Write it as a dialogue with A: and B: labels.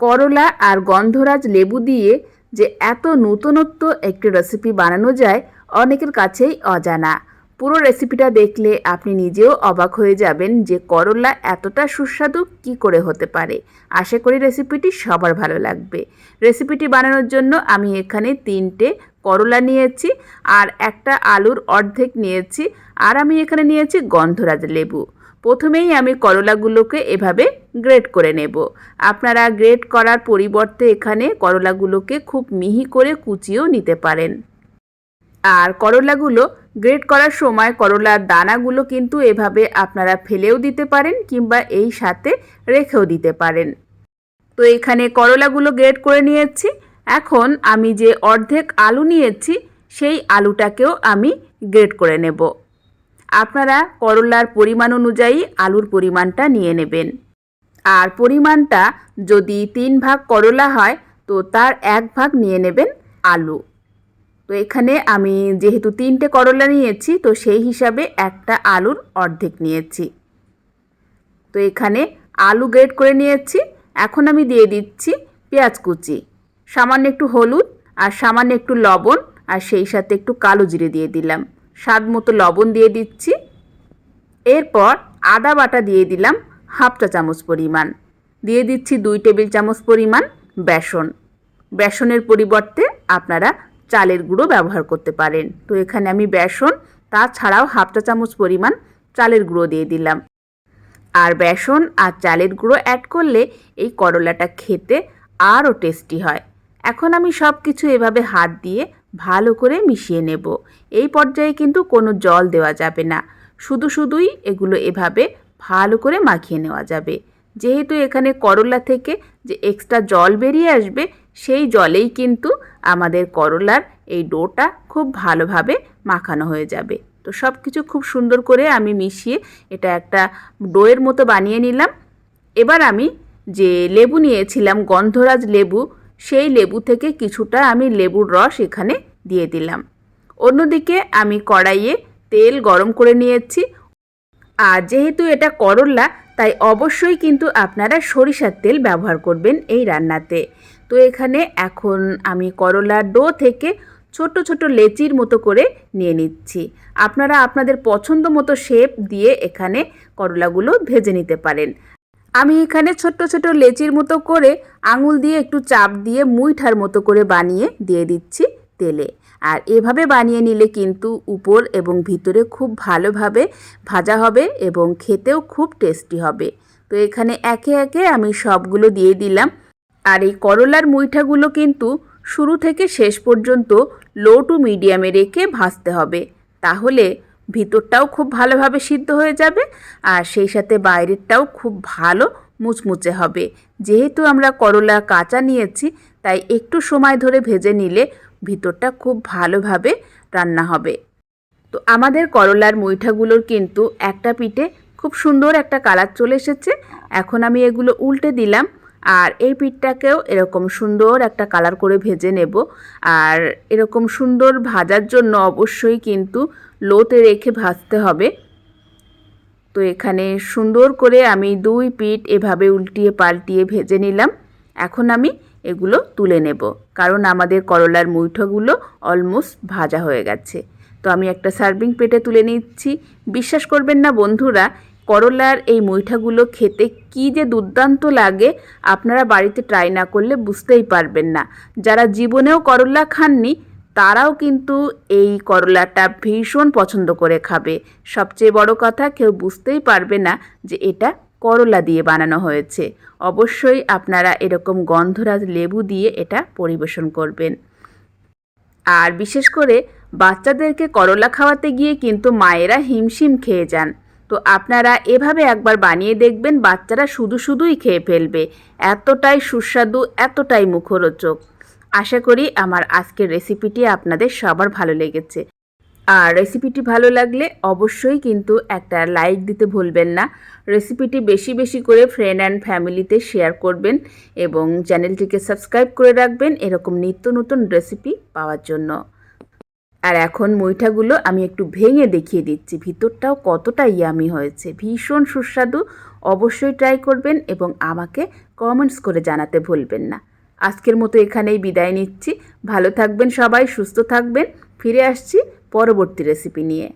A: করলা আর গন্ধরাজ লেবু দিয়ে যে এত নূতনত্ব একটি রেসিপি বানানো যায়, অনেকের কাছেই অজানা। পুরো রেসিপিটা দেখলে আপনি নিজেও অবাক হয়ে যাবেন যে করলা এতটা সুস্বাদু কি করে হতে পারে। আশা করি রেসিপিটি সবার ভালো লাগবে। রেসিপিটি বানানোর জন্য আমি এখানে তিনটে করলা নিয়েছি আর একটা আলুর অর্ধেক নিয়েছি আর আমি এখানে নিয়েছি গন্ধরাজ লেবু। প্রথমেই আমি করলাগুলোকে এভাবে গ্রেট করে নেব। আপনারা গ্রেট করার পরিবর্তে এখানে করলাগুলোকে খুব মিহি করে কুচিয়েও নিতে পারেন। আর করলাগুলো গ্রেট করার সময় করলার দানাগুলো কিন্তু এভাবে আপনারা ফেলেও দিতে পারেন কিংবা এই সাথে রেখেও দিতে পারেন। তো এখানে করলাগুলো গ্রেট করে নিয়েছি। এখন আমি যে অর্ধেক আলু নিয়েছি, সেই আলুটাকেও আমি গ্রেট করে নেব। আপনারা করলার পরিমাণ অনুযায়ী আলুর পরিমাণটা নিয়ে নেবেন। আর পরিমাণটা যদি তিন ভাগ করলা হয়, তো তার এক ভাগ নিয়ে নেবেন আলু। তো এখানে আমি যেহেতু তিনটে করলা নিয়েছি, তো সেই হিসাবে একটা আলুর অর্ধেক নিয়েছি। তো এখানে আলু গ্রেড করে নিয়েছি। এখন আমি দিয়ে দিচ্ছি পেঁয়াজ কুচি। সামান্য একটু হলুদ আর সামান্য একটু লবণ আর সেই সাথে একটু কালো জিরে দিয়ে দিলাম। স্বাদ মতো লবণ দিয়ে দিচ্ছি। এরপর আদা বাটা দিয়ে দিলাম হাফ চা চামচ পরিমাণ। দিয়ে দিচ্ছি দুই টেবিল চামচ পরিমাণ বেসন। বেসনের পরিবর্তে আপনারা চালের গুঁড়ো ব্যবহার করতে পারেন। তো এখানে আমি বেসন, তাছাড়াও হাফ চা চামচ পরিমাণ চালের গুঁড়ো দিয়ে দিলাম। আর বেসন আর চালের গুঁড়ো অ্যাড করলে এই করলাটা খেতে আরও টেস্টি হয়। এখন আমি সব কিছু এভাবে হাত দিয়ে ভালো করে মিশিয়ে নেব। এই পর্যায়ে কিন্তু কোনো জল দেওয়া যাবে না। শুধু শুধুই এগুলো এভাবে ভালো করে মাখিয়ে নেওয়া যাবে। যেহেতু এখানে করলা থেকে যে এক্সট্রা জল বেরিয়ে আসবে, সেই জলেই কিন্তু আমাদের করলার এই ডোটা খুব ভালোভাবে মাখানো হয়ে যাবে। তো সব কিছু খুব সুন্দর করে আমি মিশিয়ে এটা একটা ডোয়ের মতো বানিয়ে নিলাম। এবার আমি যে লেবু নিয়েছিলাম, গন্ধরাজ লেবু সেই লেবু থেকে কিছুটা আমি লেবুর রস এখানে দিয়ে দিলাম। অন্যদিকে আমি কড়াইয়ে তেল গরম করে নিয়েছি। আর যেহেতু এটা করলা, তাই অবশ্যই কিন্তু আপনারা সরিষার তেল ব্যবহার করবেন এই রান্নাতে। তো এখানে এখন আমি করলার ডো থেকে ছোট ছোট লেচির মতো করে নিয়ে নিচ্ছি। আপনারা আপনাদের পছন্দ মতো শেপ দিয়ে এখানে করলাগুলো ভেজে নিতে পারেন। আমি এখানে ছোট্ট ছোট লেচির মতো করে আঙুল দিয়ে একটু চাপ দিয়ে মুইঠার মতো করে বানিয়ে দিয়ে দিচ্ছি তেলে। আর এভাবে বানিয়ে নিলে কিন্তু উপর এবং ভিতরে খুব ভালোভাবে ভাজা হবে এবং খেতেও খুব টেস্টি হবে। তো এখানে একে একে আমি সবগুলো দিয়ে দিলাম। আর এই করলার মুইঠাগুলো কিন্তু শুরু থেকে শেষ পর্যন্ত লো টু মিডিয়ামে রেখে ভাজতে হবে। তাহলে ভিতরটাও খুব ভালোভাবে সিদ্ধ হয়ে যাবে আর সেই সাথে বাইরেরটাও খুব ভালো মুচমুচে হবে। যেহেতু আমরা করলা কাঁচা নিয়েছি, তাই একটু সময় ধরে ভেজে নিলে ভিতরটা খুব ভালোভাবে রান্না হবে। তো আমাদের করলার মুইঠাগুলোর কিন্তু একটা পিঠে খুব সুন্দর একটা কালার চলে এসেছে। এখন আমি এগুলো উল্টে দিলাম। আর এই পিঠটাকেও এরকম সুন্দর একটা কালার করে ভেজে নেব। আর এরকম সুন্দর ভাজার জন্য অবশ্যই কিন্তু লোতে রেখে ভাজতে হবে। তো এখানে সুন্দর করে আমি দুই পিঠ এভাবে উল্টিয়ে পাল্টিয়ে ভেজে নিলাম। এখন আমি এগুলো তুলে নেব, কারণ আমাদের করলার মুইঠোগুলো অলমোস্ট ভাজা হয়ে গেছে। তো আমি একটা সার্ভিং প্লেটে তুলে নিচ্ছি। বিশ্বাস করবেন না বন্ধুরা করলার এই মুইঠাগুলো খেতে কি যে দুর্দান্ত লাগে, আপনারা বাড়িতে ট্রাই না করলে বুঝতেই পারবেন না। যারা জীবনেও করলা খাননি, তারাও কিন্তু এই করলাটা ভীষণ পছন্দ করে খাবে। সবচেয়ে বড় কথা, কেউ বুঝতেই পারবে না যে এটা করলা দিয়ে বানানো হয়েছে। অবশ্যই আপনারা এরকম গন্ধরাজ লেবু দিয়ে এটা পরিবেশন করবেন। আর বিশেষ করে বাচ্চাদেরকে করলা খাওয়াতে গিয়ে কিন্তু মায়েরা হিমশিম খেয়ে যান। তো আপনারা এভাবে একবার বানিয়ে দেখবেন বাচ্চারা শুধু শুধুই খেয়ে ফেলবে। এতটাই সুস্বাদু, এতটাই মুখরোচক। আশা করি আমার আজকের রেসিপিটি আপনাদের সবার ভালো লেগেছে। আর রেসিপিটি ভালো লাগলে অবশ্যই কিন্তু একটা লাইক দিতে ভুলবেন না। রেসিপিটি বেশি বেশি করে ফ্রেন্ড অ্যান্ড ফ্যামিলিতে শেয়ার করবেন এবং চ্যানেলটিকে সাবস্ক্রাইব করে রাখবেন এরকম নিত্য নতুন রেসিপি পাওয়ার জন্য। আর এখন মুইঠাগুলো আমি একটু ভেঙে দেখিয়ে দিচ্ছি। ভিতরটাও কতটা ইয়ামি হয়েছে। ভীষণ সুস্বাদু। অবশ্যই ট্রাই করবেন এবং আমাকে কমেন্টস করে জানাতে ভুলবেন না। আজকের মতো এখানেই বিদায় নিচ্ছি। ভালো থাকবেন সবাই, সুস্থ থাকবেন। ফিরে আসছি পরবর্তী রেসিপি নিয়ে।